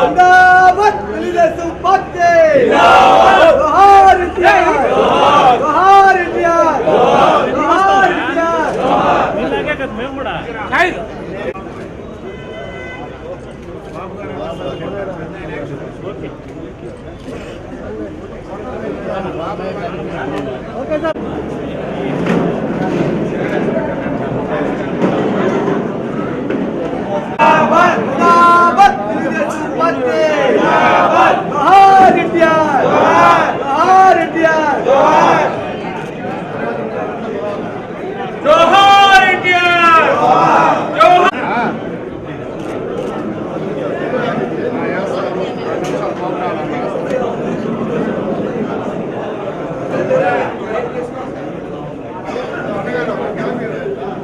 జిందాబాద్ Telugu Desam party జోహార్ India జోహార్ India జోహార్ ఇండియా ఇలాగే కదా మేము కూడా జిందాబాద్ తెలుగుదేశం పార్టీ జోహార్ ఇండియా జోహార్ ఇండియా జోహార్ ఇండియా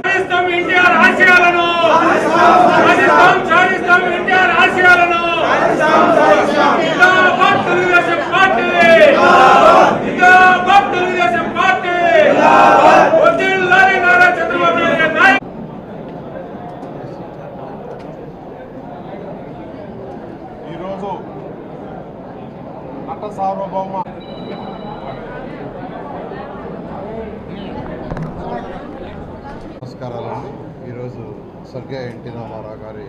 సాధిస్తాం ఎన్టీఆర్ ఆశయాలను సాధిస్తాం సాధిస్తాం ఎన్టీఆర్ ఆశయాలను జిందాబాద్ తెలుగుదేశం పార్టీ జిందాబాద్ తెలుగుదేశం పార్టీ వదిలాలి నారా చంద్రబాబు నాయుడు గారి నాయకత్వం. ఈరోజు నట సార్వభౌమ నమస్కారాలండి. ఈరోజు స్వర్గీయ ఎన్టీ రామారావు గారి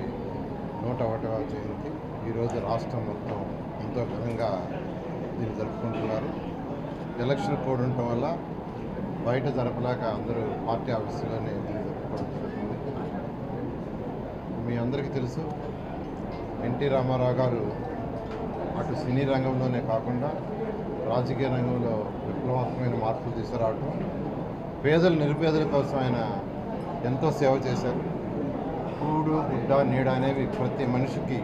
నూట ఒకటవ జయంతి. ఈరోజు రాష్ట్రం మొత్తం ఎంతో ఘనంగా దీన్ని జరుపుకుంటున్నారు. ఎలక్షన్ కోడ్ ఉండటం వల్ల బయట జరపలేక అందరూ పార్టీ ఆఫీసులోనే దీన్ని జరుపుకోవడం జరుగుతుంది. మీ అందరికీ తెలుసు ఎన్టీ రామారావు గారు అటు సినీ రంగంలోనే కాకుండా రాజకీయ రంగంలో విప్లవాత్మకమైన మార్పులు తీసుకురావటం పేదలు నిరుపేదల కోసం ఆయన ఎంతో సేవ చేశారు. కూడు గుడ్డ నీడ అనేవి ప్రతి మనిషికి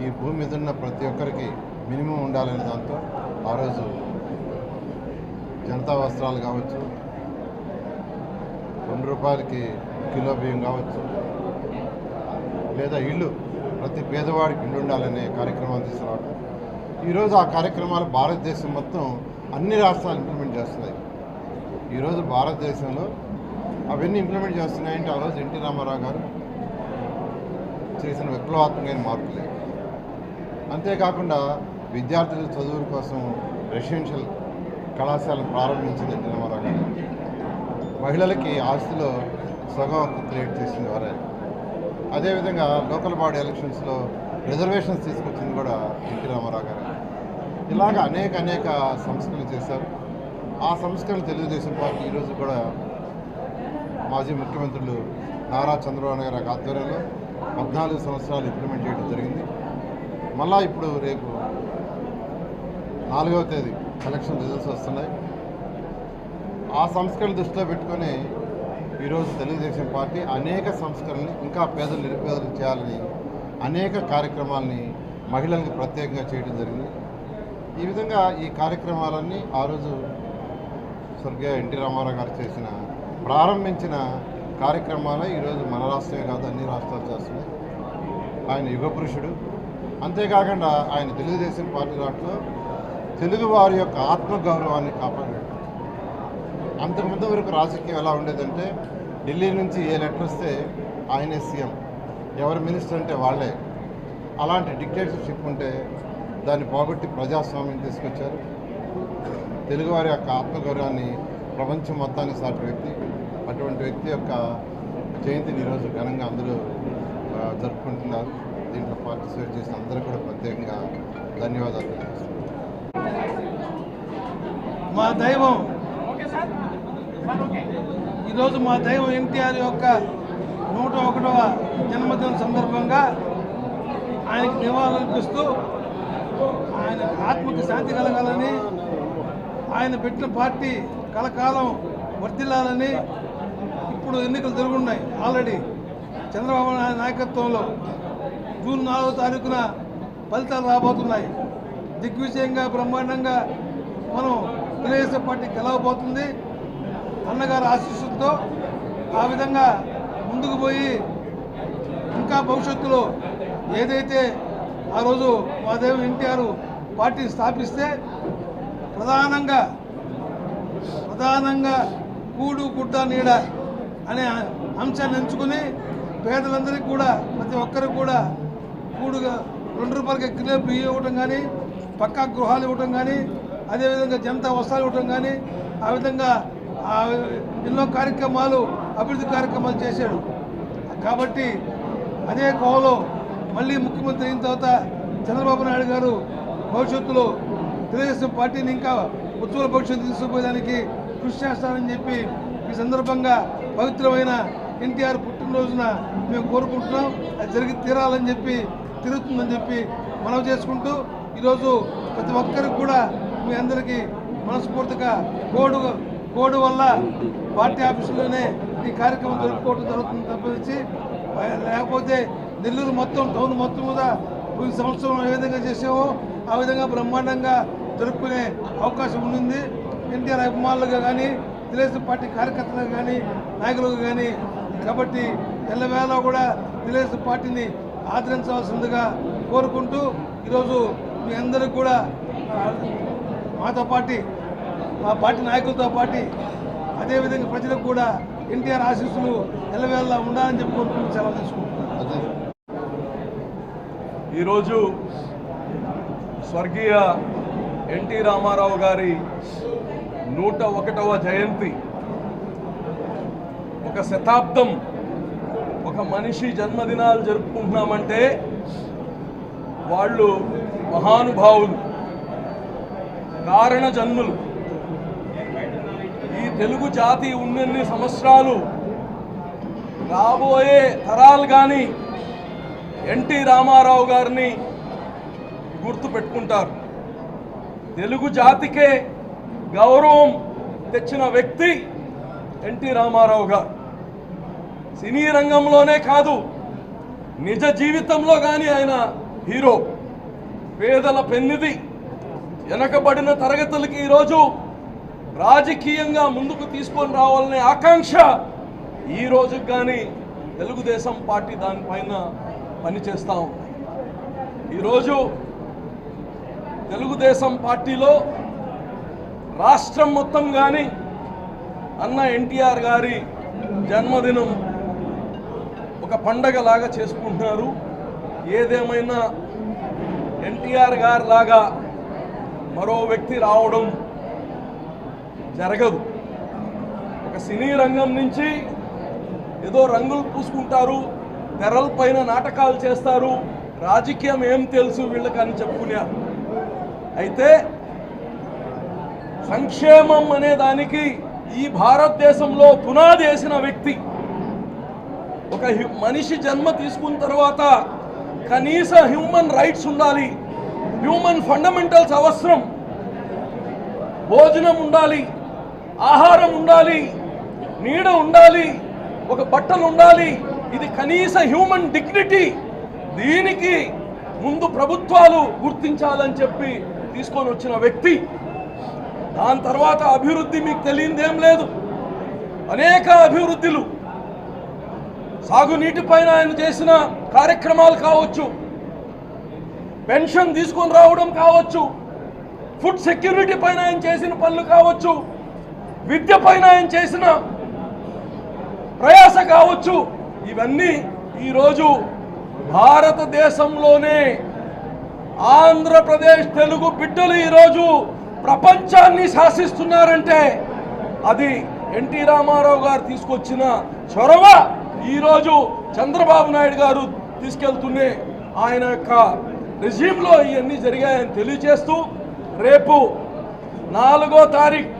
ఈ భూమి మీద ఉన్న ప్రతి ఒక్కరికి మినిమం ఉండాలనే దాంతో ఆ రోజు జనతా వస్త్రాలు కావచ్చు రెండు రూపాయలకి కిలో బియ్యం కావచ్చు లేదా ఇల్లు ప్రతి పేదవాడికి ఇల్లు ఉండాలనే కార్యక్రమాలు తీసుకురావడం ఈరోజు ఆ కార్యక్రమాలు భారతదేశం మొత్తం అన్ని రాష్ట్రాలు ఇంప్లిమెంట్ చేస్తున్నాయి. ఈరోజు భారతదేశంలో అవన్నీ ఇంప్లిమెంట్ చేస్తున్నాయంటే ఆ రోజు ఎన్టీ రామారావు గారు చేసిన విప్లవాత్మకమైన మార్పులే. అంతేకాకుండా విద్యార్థుల చదువుల కోసం రెసిడెన్షియల్ కళాశాలను ప్రారంభించింది ఎన్టీ రామారావు గారు. మహిళలకి ఆస్తిలో సగం హక్కు క్రియేట్ చేసింది వారే. అదేవిధంగా లోకల్ బాడీ ఎలక్షన్స్లో రిజర్వేషన్స్ తీసుకొచ్చింది కూడా ఎన్టీ రామారావు గారు. ఇలాగ అనేక అనేక సంస్కరణలు చేశారు. ఆ సంస్కరణలు తెలుగుదేశం పార్టీ ఈరోజు కూడా మాజీ ముఖ్యమంత్రులు నారా చంద్రబాబు గారి ఆధ్వర్యంలో పద్నాలుగు సంవత్సరాలు ఇంప్లిమెంట్ చేయడం జరిగింది. మళ్ళా ఇప్పుడు రేపు నాలుగవ తేదీ ఎలక్షన్ రిజల్ట్స్ వస్తున్నాయి. ఆ సంస్కరణ దృష్టిలో పెట్టుకొని ఈరోజు తెలుగుదేశం పార్టీ అనేక సంస్కరణలు ఇంకా పేదలు నిరుపేదలు చేయాలని అనేక కార్యక్రమాలని మహిళలకు ప్రత్యేకంగా చేయడం జరిగింది. ఈ విధంగా ఈ కార్యక్రమాలన్నీ ఆ రోజు స్వర్గీయ ఎన్టీ రామారావు గారు చేసిన ప్రారంభించిన కార్యక్రమాలే ఈరోజు మన రాష్ట్రమే కాదు అన్ని రాష్ట్రాలు చేస్తున్నాయి. ఆయన యుగ పురుషుడు. అంతేకాకుండా ఆయన తెలుగుదేశం పార్టీ దాంట్లో తెలుగువారి యొక్క ఆత్మగౌరవాన్ని కాపాడాడు. అంతకుముందు వరకు రాజకీయం ఎలా ఉండేదంటే ఢిల్లీ నుంచి ఏ లెటర్ వస్తే ఆయనే సీఎం. ఎవరు మినిస్టర్ అంటే వాళ్ళే. అలాంటి డిక్టేటర్షిప్ ఉంటే దాన్ని పోగొట్టి ప్రజాస్వామ్యం తీసుకొచ్చారు. తెలుగువారి యొక్క ఆత్మగౌరవాన్ని ప్రపంచం మొత్తానికి సాటి వ్యక్తి. అటువంటి వ్యక్తి యొక్క జయంతిని ఈరోజు ఘనంగా అందరూ జరుపుకుంటున్నారు. దీంట్లో పార్టిసిపేట్ చేసిన అందరూ కూడా ప్రత్యేకంగా ధన్యవాదాలు. మా దైవం ఈరోజు మా దైవం ఎన్టీఆర్ యొక్క నూట ఒకటవ జన్మదిన సందర్భంగా ఆయనకి నివాళులర్పిస్తూ ఆయన ఆత్మకి శాంతి కలగాలని ఆయన పెట్టిన పార్టీ కలకాలం వర్ధిల్లాలని ఇప్పుడు ఎన్నికలు జరుగున్నాయి. ఆల్రెడీ చంద్రబాబు నాయుడు నాయకత్వంలో జూన్ నాలుగో తారీఖున ఫలితాలు రాబోతున్నాయి. దిగ్విజయంగా బ్రహ్మాండంగా మనం తెలుగుదేశం పార్టీ గెలవబోతుంది అన్నగారు ఆశీస్సులతో ఆ విధంగా ముందుకు పోయి ఇంకా భవిష్యత్తులో ఏదైతే ఆ రోజు మా ఎన్టీఆర్ పార్టీని స్థాపిస్తే ప్రధానంగా ప్రధానంగా కూడు గుడ్డ నీడ అనే అంశాన్ని ఎంచుకుని పేదలందరికీ కూడా ప్రతి ఒక్కరికి కూడా కూడుగా రెండు రూపాయలకి కిలో బియ్యం ఇవ్వటం కానీ పక్కా గృహాలు ఇవ్వటం కానీ అదేవిధంగా జనతా వస్త్రాలు ఇవ్వటం కానీ ఆ విధంగా ఎన్నో కార్యక్రమాలు అభివృద్ధి కార్యక్రమాలు చేశాడు. కాబట్టి అదే కోవలో మళ్ళీ ముఖ్యమంత్రి అయిన తర్వాత చంద్రబాబు నాయుడు గారు భవిష్యత్తులో తెలుగుదేశం పార్టీని ఇంకా ఉజ్వల భవిష్యత్తు తీసుకుపోయేదానికి కృషి చేస్తానని చెప్పి ఈ సందర్భంగా పవిత్రమైన ఎన్టీఆర్ పుట్టినరోజున మేము కోరుకుంటున్నాం. అది జరిగి తీరాలని చెప్పి తిరుగుతుందని చెప్పి మనం చేసుకుంటూ ఈరోజు ప్రతి ఒక్కరికి కూడా మీ అందరికీ మనస్ఫూర్తిగా కోడు కోడ్ వల్ల పార్టీ ఆఫీసులోనే ఈ కార్యక్రమం జరుపుకోవడం జరుగుతుంది తప్పించి లేకపోతే నెల్లూరు మొత్తం టౌన్ మొత్తం మీద పోయిన సంవత్సరం ఏ విధంగా చేసామో ఆ విధంగా బ్రహ్మాండంగా జరుపుకునే అవకాశం ఉంది ఎన్టీఆర్ అభిమానులుగా కానీ తెలుగుదేశం పార్టీ కార్యకర్తలు కానీ నాయకులుగా కానీ కాబట్టి ఎల్లవేళ కూడా తెలుగుదేశం పార్టీని ఆదరించవలసిందిగా కోరుకుంటూ ఈరోజు మీ అందరికి కూడా మాతో పార్టీ మా పార్టీ నాయకులతో పాటు అదేవిధంగా ప్రజలకు కూడా ఎన్టీఆర్ ఆశీస్సులు ఎల్లవేళ ఉండాలని చెప్పి కోరుకుంటూ సెలవు తీసుకుంటున్నాను ఈరోజు స్వర్గీయ ఎన్టీ రామారావు గారి నూట ఒకటవ జయంతి. ఒక శతాబ్దం ఒక మనిషి జన్మదినాలు జరుపుకుంటున్నామంటే వాళ్ళు మహానుభావులు. కారణ జన్ములు ఈ తెలుగు జాతి ఉన్నన్ని సంవత్సరాలు రాబోయే తరాలు కానీ ఎన్టీ రామారావు గారిని గుర్తు పెట్టుకుంటారు తెలుగు జాతికే గౌరవం తెచ్చిన వ్యక్తి ఎన్టీ రామారావు గారు. సినీ రంగంలోనే కాదు నిజ జీవితంలో కానీ ఆయన హీరో. పేదల పెన్నిది వెనకబడిన తరగతులకి ఈరోజు రాజకీయంగా ముందుకు తీసుకొని రావాలనే ఆకాంక్ష ఈ రోజుకి కానీ తెలుగుదేశం పార్టీ దానిపైన పనిచేస్తూ ఉంది. ఈరోజు తెలుగుదేశం పార్టీలో రాష్ట్రం మొత్తం కానీ అన్న ఎన్టీఆర్ గారి జన్మదినం ఒక పండగలాగా చేసుకుంటున్నారు. ఏదేమైనా ఎన్టీఆర్ గారి లాగా మరో వ్యక్తి రావడం జరగదు. ఒక సినీ రంగం నుంచి ఏదో రంగులు పూసుకుంటారు తెరల పైన నాటకాలు చేస్తారు రాజకీయం ఏం తెలుసు వీళ్ళకని చెప్పుకున్నారు అయితే సంక్షేమం అనే దానికి ఈ భారతదేశంలో పునాది వేసిన వ్యక్తి ఒక హ్యూ- మనిషి జన్మ తీసుకున్న తర్వాత కనీస హ్యూమన్ రైట్స్ ఉండాలి. హ్యూమన్ ఫండమెంటల్స్ అవసరం. భోజనం ఉండాలి ఆహారం ఉండాలి నీడ ఉండాలి ఒక బట్టలు ఉండాలి. ఇది కనీస హ్యూమన్ డిగ్నిటీ. దీనికి ముందు ప్రభుత్వాలు గుర్తించాలని చెప్పి తీసుకొని వచ్చిన వ్యక్తి. దాని తర్వాత అభివృద్ధి మీకు తెలియదేం లేదు. అనేక అభివృద్ధులు. సాగునీటిపైన ఆయన చేసిన కార్యక్రమాలు కావచ్చు. పెన్షన్ తీసుకొని రావడం కావచ్చు. ఫుడ్ సెక్యూరిటీ పైన ఆయన చేసిన పనులు కావచ్చు. విద్య పైన ఆయన చేసిన ప్రయాస కావచ్చు. ఇవన్నీ ఈరోజు భారతదేశంలోనే ఆంధ్రప్రదేశ్ తెలుగు బిడ్డలు ఈరోజు ప్రపంచాన్ని శాసిస్తున్నారంటే అది ఎన్టీ రామారావు గారు తీసుకొచ్చిన చొరవ ఈరోజు చంద్రబాబు నాయుడు గారు తీసుకెళ్తూనే ఆయన యొక్క రెజ్యూమ్లో ఇవన్నీ జరిగాయని తెలియజేస్తూ రేపు నాలుగో తారీఖు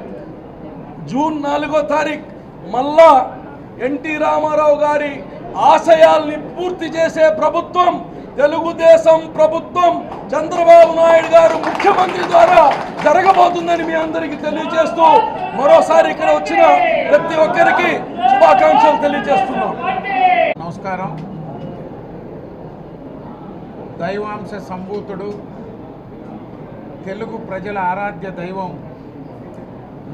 జూన్ నాలుగో తారీఖు మళ్ళా ఎన్టీ రామారావు గారి ఆశయాల్ని పూర్తి చేసే ప్రభుత్వం తెలుగుదేశం ప్రభుత్వం చంద్రబాబు నాయుడు గారు ముఖ్యమంత్రి ద్వారా జరగబోతుందని మీ అందరికీ తెలియజేస్తూ మరోసారి ఇక్కడ వచ్చిన ప్రతి ఒక్కరికి శుభాకాంక్షలు తెలియజేస్తున్నాం. నమస్కారం. దైవాంశ సంభూతుడు తెలుగు ప్రజల ఆరాధ్య దైవం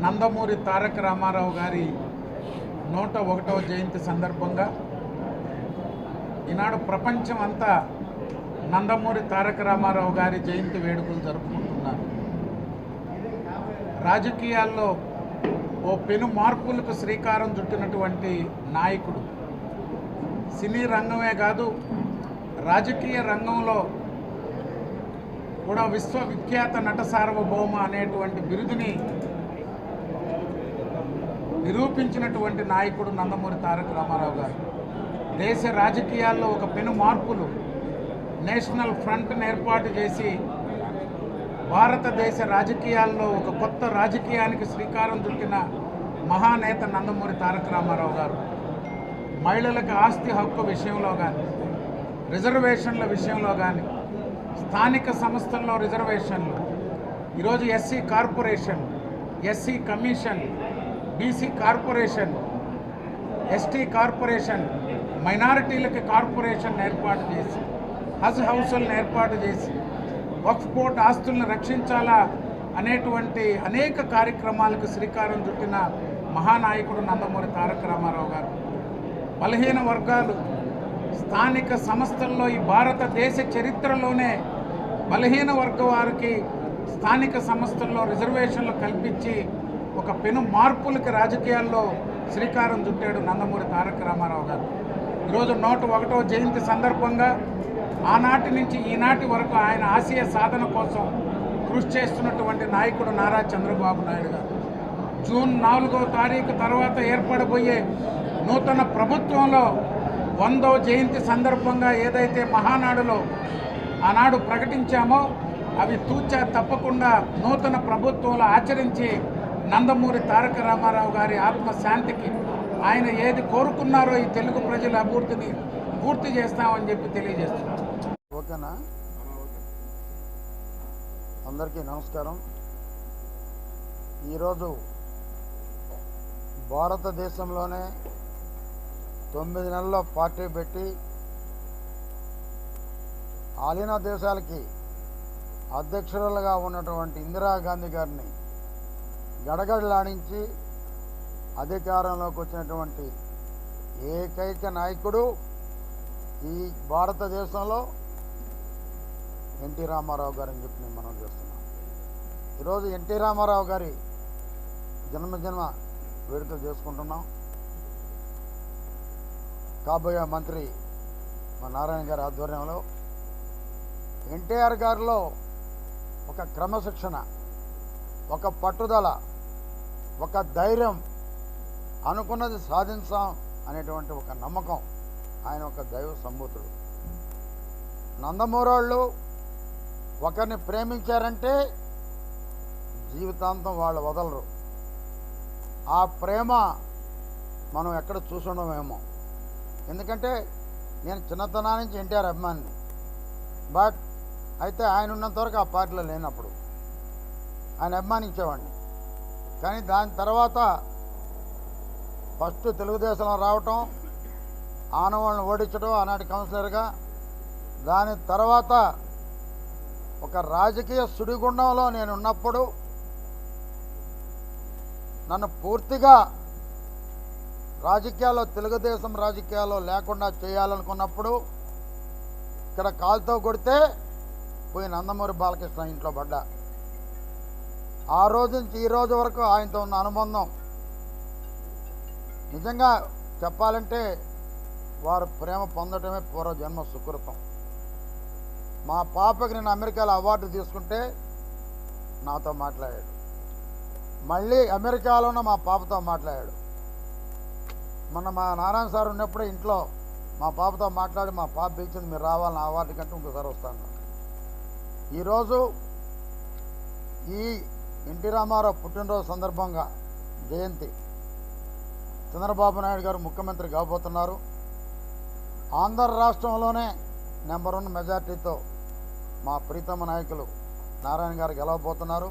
నందమూరి తారక రామారావు గారి నూట ఒకటవ జయంతి సందర్భంగా ఈనాడు ప్రపంచం అంతా నందమూరి తారక రామారావు గారి జయంతి వేడుకలు జరుపుకుంటున్నారు. రాజకీయాల్లో ఓ పెను మార్పులకు శ్రీకారం చుట్టినటువంటి నాయకుడు. సినీ రంగమే కాదు రాజకీయ రంగంలో కూడా విశ్వవిఖ్యాత నట సార్వభౌమ అనేటువంటి బిరుదుని నిరూపించినటువంటి నాయకుడు నందమూరి తారక రామారావు గారు. దేశ రాజకీయాల్లో ఒక పెను మార్పులు నేషనల్ ఫ్రంట్ను ఏర్పాటు చేసి భారతదేశ రాజకీయాల్లో ఒక కొత్త రాజకీయానికి శ్రీకారం చుట్టిన మహానేత నందమూరి తారక రామారావు గారు. మహిళలకు ఆస్తి హక్కు విషయంలో కానీ రిజర్వేషన్ల విషయంలో కానీ స్థానిక సంస్థల్లో రిజర్వేషన్లు ఈరోజు SC corporation SC commission BC corporation ST corporation మైనారిటీలకి corporation ఏర్పాటు చేసి హజ్ హౌసులను ఏర్పాటు చేసి వక్ఫ్ బోర్డ్ ఆస్తులను రక్షించాలా అనేటువంటి అనేక కార్యక్రమాలకు శ్రీకారం చుట్టిన మహానాయకుడు నందమూరి తారక రామారావు గారు. బలహీన వర్గాలు స్థానిక సంస్థల్లో ఈ భారతదేశ చరిత్రలోనే బలహీన వర్గ వారికి స్థానిక సంస్థల్లో రిజర్వేషన్లు కల్పించి ఒక పెను మార్పులకి రాజకీయాల్లో శ్రీకారం చుట్టాడు నందమూరి తారక రామారావు గారు. ఈరోజు నూట ఒకటో జయంతి సందర్భంగా ఆనాటి నుంచి ఈనాటి వరకు ఆయన ఆశయ సాధన కోసం కృషి చేస్తున్నటువంటి నాయకుడు నారా చంద్రబాబు నాయుడు గారు. జూన్ నాలుగో తారీఖు తర్వాత ఏర్పడబోయే నూతన ప్రభుత్వంలో వందో జయంతి సందర్భంగా ఏదైతే మహానాడులో ఆనాడు ప్రకటించామో అవి తూచా తప్పకుండా నూతన ప్రభుత్వంలో ఆచరించి నందమూరి తారక రామారావు గారి ఆత్మశాంతికి ఆయన ఏది కోరుకున్నారో ఈ తెలుగు ప్రజల అభివృద్ధిని పూర్తి చేస్తామని చెప్పి తెలియజేస్తున్నారు ఓకేనా? అందరికీ నమస్కారం. ఈరోజు భారతదేశంలోనే తొమ్మిది నెలల్లో పార్టీ పెట్టి ఆలిన దేశాలకి అధ్యక్షురాలుగా ఉన్నటువంటి ఇందిరాగాంధీ గారిని గడగడలాడించి అధికారంలోకి వచ్చినటువంటి ఏకైక నాయకుడు ఈ భారతదేశంలో ఎన్టీ రామారావు గారు అని చెప్పి నేను మనం చేస్తున్నాం ఈరోజు ఎన్టీ రామారావు గారి జన్మజన్మ వేడుకలు చేసుకుంటున్నాం. కాబోయే మంత్రి మా నారాయణ గారి ఆధ్వర్యంలో ఎన్టీఆర్ గారిలో ఒక క్రమశిక్షణ ఒక పట్టుదల ఒక ధైర్యం అనుకున్నది సాధించాం అనేటువంటి ఒక నమ్మకం ఆయన ఒక దైవ సంబూతుడు. నందమూరోళ్ళు ఒకరిని ప్రేమించారంటే జీవితాంతం వాళ్ళు వదలరు. ఆ ప్రేమ మనం ఎక్కడ చూసుండమేమో. ఎందుకంటే నేను చిన్నతనా నుంచి ఎన్టీఆర్ అభిమానిని. బట్ అయితే ఆయన ఉన్నంత వరకు ఆ పార్టీలో లేనప్పుడు ఆయన అభిమానించేవాడిని. కానీ దాని తర్వాత ఫస్ట్ తెలుగుదేశంలో రావటం ఆనవాళ్ళని ఓడించడం ఆనాటి కౌన్సిలర్గా. దాని తర్వాత ఒక రాజకీయ సుడిగుండంలో నేను ఉన్నప్పుడు నన్ను పూర్తిగా రాజకీయాల్లో తెలుగుదేశం రాజకీయాల్లో లేకుండా చేయాలనుకున్నప్పుడు ఇక్కడ కాలుతో కొడితే పోయి నందమూరి బాలకృష్ణ ఇంట్లో పడ్డా. ఆ రోజు నుంచి ఈ రోజు వరకు ఆయనతో ఉన్న అనుబంధం. నిజంగా చెప్పాలంటే వారు ప్రేమ పొందటమే పూర్వజన్మ సుకృతం. మా పాపకి నేను అమెరికాలో అవార్డు తీసుకుంటే నాతో మాట్లాడాడు. మళ్ళీ అమెరికాలో ఉన్న మా పాపతో మాట్లాడాడు. మొన్న మా నారాయణ సార్ ఉన్నప్పుడే ఇంట్లో మా పాపతో మాట్లాడి మా పాప పిలిచింది మీరు రావాలని అవార్డు కంటే ఇంకోసారి వస్తాను. ఈరోజు ఈ ఎన్టీ రామారావు పుట్టినరోజు సందర్భంగా జయంతి. చంద్రబాబు నాయుడు గారు ముఖ్యమంత్రి కాబోతున్నారు. ఆంధ్ర రాష్ట్రంలోనే నెంబర్ వన్ మెజార్టీతో మా ప్రీతమ నాయకులు నారాయణ గారు గెలవబోతున్నారు.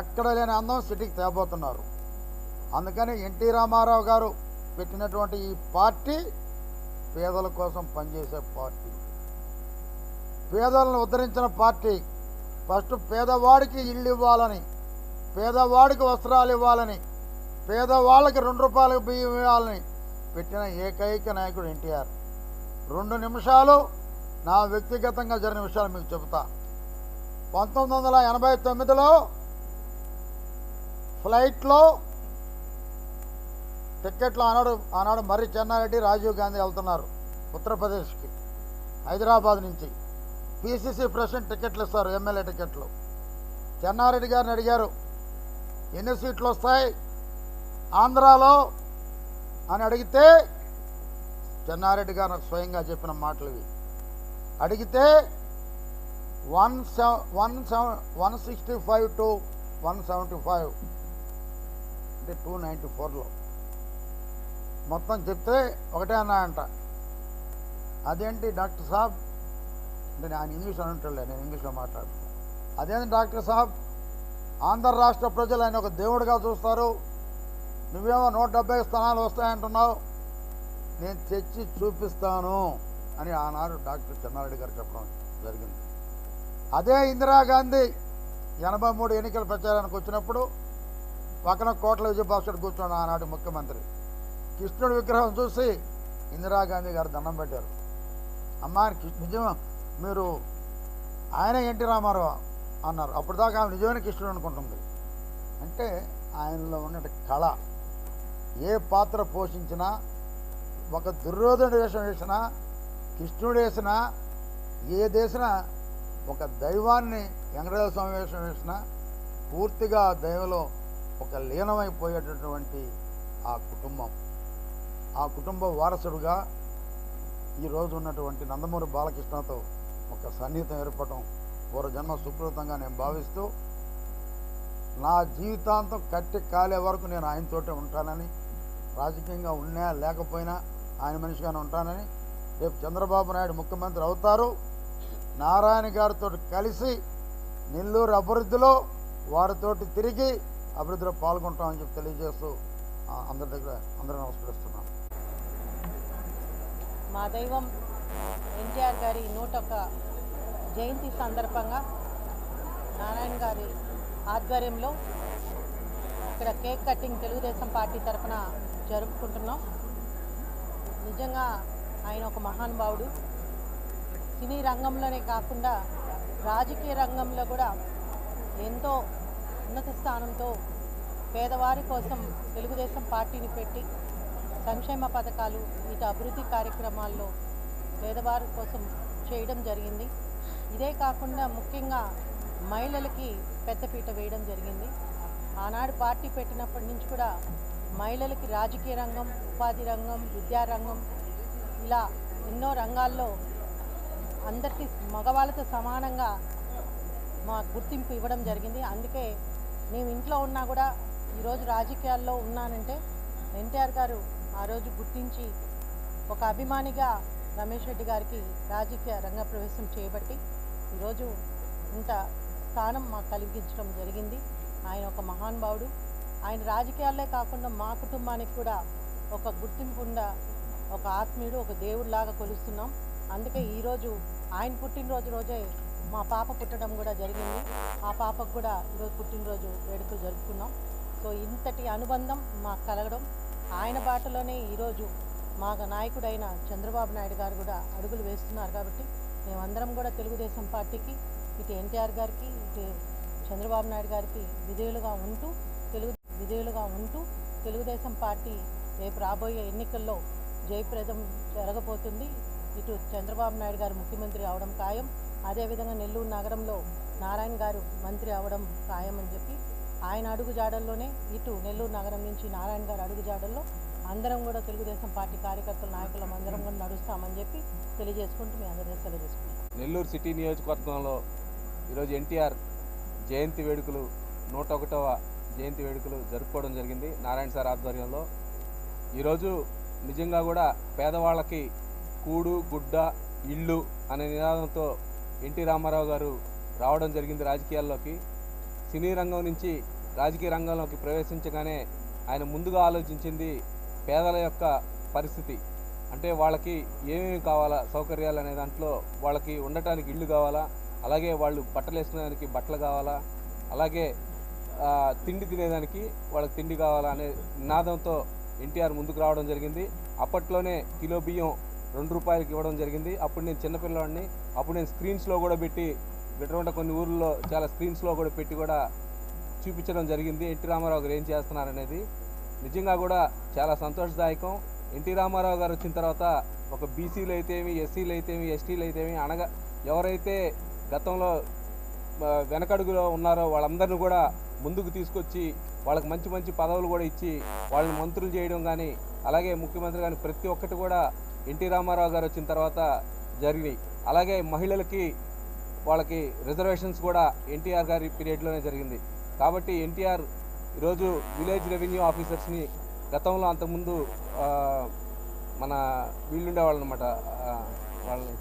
ఎక్కడ లేని అందం సిటీకి తేబోతున్నారు. అందుకని ఎన్టీ రామారావు గారు పెట్టినటువంటి ఈ పార్టీ పేదల కోసం పనిచేసే పార్టీ. పేదలను ఉద్ధరించిన పార్టీ. ఫస్ట్ పేదవాడికి ఇల్లు ఇవ్వాలని పేదవాడికి వస్త్రాలు ఇవ్వాలని పేదవాళ్ళకి రెండు రూపాయలకు బియ్యం ఇవ్వాలని పెట్టిన ఏకైక నాయకుడు ఎన్టీఆర్. రెండు నిమిషాలు నా వ్యక్తిగతంగా జరిగిన విషయాలు మీకు చెబుతా. పంతొమ్మిది వందల ఎనభై తొమ్మిదిలో ఫ్లైట్లో టిక్కెట్లు ఆనాడు ఆనాడు మర్రి చెన్నారెడ్డి రాజీవ్ గాంధీ వెళ్తున్నారు ఉత్తరప్రదేశ్కి హైదరాబాద్ నుంచి. పిసిసి ప్రెసిడెంట్ టికెట్లు ఇస్తారు ఎమ్మెల్యే టికెట్లు చెన్నారెడ్డి గారిని అడిగారు ఎన్ని సీట్లు వస్తాయి ఆంధ్రాలో? అని అడిగితే చెన్నారెడ్డి గారు నాకు స్వయంగా చెప్పిన మాటలు ఇవి. అడిగితే one seven one seven one sixty five two one seventy five అంటే టూ నైంటీ ఫోర్లో. మొత్తం చెప్తే ఒకటే అన్నాయంట అదేంటి డాక్టర్ సాబ్? అంటే నేను ఆయన ఇంగ్లీష్ అంటుంటలే నేను ఇంగ్లీష్లో మాట్లాడుతాను అదేంటి డాక్టర్ సాబ్? ఆంధ్ర రాష్ట్ర ప్రజలు ఆయన ఒక దేవుడిగా చూస్తారు. నువ్వేమో నూట డెబ్బై స్థానాలు వస్తాయంటున్నావు. నేను తెచ్చి చూపిస్తాను అని ఆనాడు డాక్టర్ చెన్నారెడ్డి గారు చెప్పడం జరిగింది. అదే ఇందిరాగాంధీ ఎనభై మూడు ఎన్నికల ప్రచారానికి వచ్చినప్పుడు పక్కన కోట్ల విజయభాస్కర్ కూర్చున్నాడు ఆనాటి ముఖ్యమంత్రి. కృష్ణుడి విగ్రహం చూసి ఇందిరాగాంధీ గారు దండం పెట్టారు. అమ్మా నిజం మీరు ఆయన ఎన్టీ రామారావు అన్నారు. అప్పుడు దాకా ఆమె నిజమైన కృష్ణుడు అనుకుంటుంది. అంటే ఆయనలో ఉన్న కళ. ఏ పాత్ర పోషించినా ఒక దుర్యోధనుడు వేషం వేసినా కృష్ణుడు వేసినా ఏ దేశన ఒక దైవాన్ని వెంకటేశ్వర స్వామి వేషం వేసినా పూర్తిగా దైవలో ఒక లీనమైపోయేటటువంటి ఆ కుటుంబం. ఆ కుటుంబ వారసుడుగా ఈరోజు ఉన్నటువంటి నందమూరి బాలకృష్ణతో ఒక సన్నిహితం ఏర్పడటం పూర్వజన్మ సుకృతంగా నేను భావిస్తూ నా జీవితాంతం కట్టి కాలే వరకు నేను ఆయనతోటే ఉంటానని రాజకీయంగా ఉన్నా లేకపోయినా ఆయన మనిషిగానే ఉంటానని రేపు చంద్రబాబు నాయుడు ముఖ్యమంత్రి అవుతారు. నారాయణ గారితో కలిసి నెల్లూరు అభివృద్ధిలో వారితోటి తిరిగి అభివృద్ధిలో పాల్గొంటామని చెప్పి తెలియజేస్తూ అందరి దగ్గర అందరూ నమస్కరిస్తున్నాను. మా దైవం ఎన్టీఆర్ గారి నూట ఒక్క జయంతి సందర్భంగా నారాయణ గారి ఆధ్వర్యంలో ఇక్కడ కేక్ కటింగ్ తెలుగుదేశం పార్టీ తరఫున జరుపుకుంటున్నాం. నిజంగా ఆయన ఒక మహానుభావుడు. సినీ రంగంలోనే కాకుండా రాజకీయ రంగంలో కూడా ఎంతో ఉన్నత స్థానంతో పేదవారి కోసం తెలుగుదేశం పార్టీని పెట్టి సంక్షేమ పథకాలు ఇటు అభివృద్ధి కార్యక్రమాల్లో పేదవారి కోసం చేయడం జరిగింది. ఇదే కాకుండా ముఖ్యంగా మహిళలకి పెద్దపీట వేయడం జరిగింది. ఆనాడు పార్టీ పెట్టినప్పటి నుంచి కూడా మహిళలకి రాజకీయ రంగం ఉపాధి రంగం విద్యారంగం ఇలా ఎన్నో రంగాల్లో అందరికీ మగవాళ్ళతో సమానంగా మా గుర్తింపు ఇవ్వడం జరిగింది. అందుకే మేము ఇంట్లో ఉన్నా కూడా ఈరోజు రాజకీయాల్లో ఉన్నానంటే ఎన్టీఆర్ గారు ఆ రోజు గుర్తించి ఒక అభిమానిగా రమేష్ రెడ్డి గారికి రాజకీయ రంగ ప్రవేశం చేయబట్టి ఈరోజు ఇంత స్థానం మాకు కలిగించడం జరిగింది. ఆయన ఒక మహానుభావుడు ఆయన రాజకీయాలే కాకుండా మా కుటుంబానికి కూడా ఒక గుర్తింపు ఒక ఆత్మీయుడు ఒక దేవుడిలాగా కొలుస్తున్నాం. అందుకే ఈరోజు ఆయన పుట్టినరోజు రోజే మా పాప పుట్టడం కూడా జరిగింది. ఆ పాపకు కూడా ఈరోజు పుట్టినరోజు వేడుకలు జరుపుకున్నాం. సో ఇంతటి అనుబంధం మాకు కలగడం ఆయన బాటలోనే ఈరోజు మా నాయకుడైన చంద్రబాబు నాయుడు గారు కూడా అడుగులు వేస్తున్నారు కాబట్టి మేమందరం కూడా తెలుగుదేశం పార్టీకి ఇటు ఎన్టీఆర్ గారికి ఇటు చంద్రబాబు నాయుడు గారికి విధేయులుగా ఉంటూ తెలుగు విధేయులుగా ఉంటూ తెలుగుదేశం పార్టీ రేపు రాబోయే ఎన్నికల్లో జయప్రదం జరగబోతుంది. ఇటు చంద్రబాబు నాయుడు గారు ముఖ్యమంత్రి అవడం ఖాయం. అదేవిధంగా నెల్లూరు నగరంలో నారాయణ గారు మంత్రి అవడం ఖాయం అని చెప్పి ఆయన అడుగు జాడల్లోనే ఇటు నెల్లూరు నగరం నుంచి నారాయణ గారు అడుగు జాడల్లో అందరం కూడా తెలుగుదేశం పార్టీ కార్యకర్తల నాయకులం అందరం కూడా నడుస్తామని చెప్పి తెలియజేసుకుంటూ మీ అందరినీ సెలవు తీసుకుంటాం నెల్లూరు సిటీ నియోజకవర్గంలో ఈరోజు ఎన్టీఆర్ జయంతి వేడుకలు నూట ఒకటవ జయంతి వేడుకలు జరుపుకోవడం జరిగింది నారాయణ సార్ ఆధ్వర్యంలో. ఈరోజు నిజంగా కూడా పేదవాళ్ళకి కూడు గుడ్డ ఇల్లు అనే నినాదంతో ఎన్టీ రామారావు గారు రావడం జరిగింది రాజకీయాల్లోకి. సినీ రంగం నుంచి రాజకీయ రంగంలోకి ప్రవేశించగానే ఆయన ముందుగా ఆలోచించింది పేదల యొక్క పరిస్థితి. అంటే వాళ్ళకి ఏమేమి కావాలా సౌకర్యాలు అనే దాంట్లో వాళ్ళకి ఉండటానికి ఇల్లు కావాలా అలాగే వాళ్ళు బట్టలు వేసుకునేదానికి బట్టలు కావాలా అలాగే తిండి తినేదానికి వాళ్ళకి తిండి కావాలా అనే నినాదంతో ఎన్టీఆర్ ముందుకు రావడం జరిగింది. అప్పట్లోనే కిలో బియ్యం రెండు రూపాయలకి ఇవ్వడం జరిగింది. అప్పుడు నేను చిన్నపిల్లవాడిని అప్పుడు నేను స్క్రీన్స్లో కూడా పెట్టి బిడ్డ కొన్ని ఊర్లలో చాలా స్క్రీన్స్లో కూడా పెట్టి కూడా చూపించడం జరిగింది. ఎన్టీ రామారావు గారు ఏం చేస్తున్నారనేది. నిజంగా కూడా చాలా సంతోషదాయకం. ఎన్టీ రామారావు గారు వచ్చిన తర్వాత ఒక బీసీలు అయితేమి ఎస్సీలు అయితేమి ఎస్టీలు అయితేమి అనగా ఎవరైతే గతంలో వెనకడుగులో ఉన్నారో వాళ్ళందరినీ కూడా ముందుకు తీసుకొచ్చి వాళ్ళకి మంచి మంచి పదవులు కూడా ఇచ్చి వాళ్ళని మంత్రులు చేయడం కానీ అలాగే ముఖ్యమంత్రి కానీ ప్రతి ఒక్కటి కూడా ఎన్టీ రామారావు గారు వచ్చిన తర్వాత జరిగినాయి. అలాగే మహిళలకి వాళ్ళకి రిజర్వేషన్స్ కూడా ఎన్టీఆర్ గారి పీరియడ్లోనే జరిగింది. కాబట్టి ఎన్టీఆర్ ఈరోజు విలేజ్ రెవెన్యూ ఆఫీసర్స్ని గతంలో అంతకుముందు మన వీళ్ళుండేవాళ్ళు అనమాట వాళ్ళని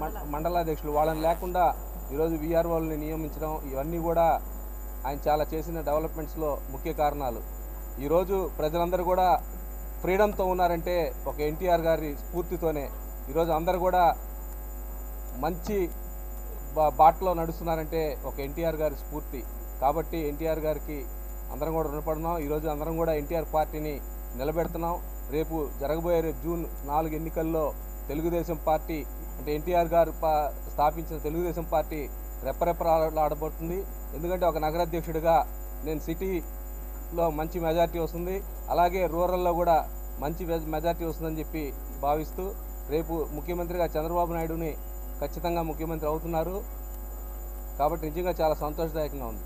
మండ- మండలాధ్యక్షులు వాళ్ళని లేకుండా ఈరోజు విఆర్ఓల్ని నియమించడం ఇవన్నీ కూడా ఆయన చాలా చేసిన డెవలప్మెంట్స్లో ముఖ్య కారణాలు. ఈరోజు ప్రజలందరూ కూడా ఫ్రీడమ్తో ఉన్నారంటే ఒక ఎన్టీఆర్ గారి స్ఫూర్తితోనే. ఈరోజు అందరూ కూడా మంచి బా- బాటలో నడుస్తున్నారంటే ఒక ఎన్టీఆర్ గారి స్ఫూర్తి. కాబట్టి ఎన్టీఆర్ గారికి అందరం కూడా రుణపడున్నాం ఈరోజు అందరం కూడా ఎన్టీఆర్ పార్టీని నిలబెడుతున్నాం. రేపు జరగబోయే రేపు జూన్ నాలుగు ఎన్నికల్లో తెలుగుదేశం పార్టీ అంటే ఎన్టీఆర్ గారు స్థాపించిన తెలుగుదేశం పార్టీ రెప్పరెప్పలాడబోతుంది ఎందుకంటే ఒక నగరాధ్యక్షుడిగా నేను సిటీలో మంచి మెజార్టీ వస్తుంది. అలాగే రూరల్లో కూడా మంచి మెజ- మెజార్టీ వస్తుందని చెప్పి భావిస్తూ రేపు ముఖ్యమంత్రిగా చంద్రబాబు నాయుడుని ఖచ్చితంగా ముఖ్యమంత్రి అవుతున్నారు. కాబట్టి నిజంగా చాలా సంతోషదాయకంగా ఉంది.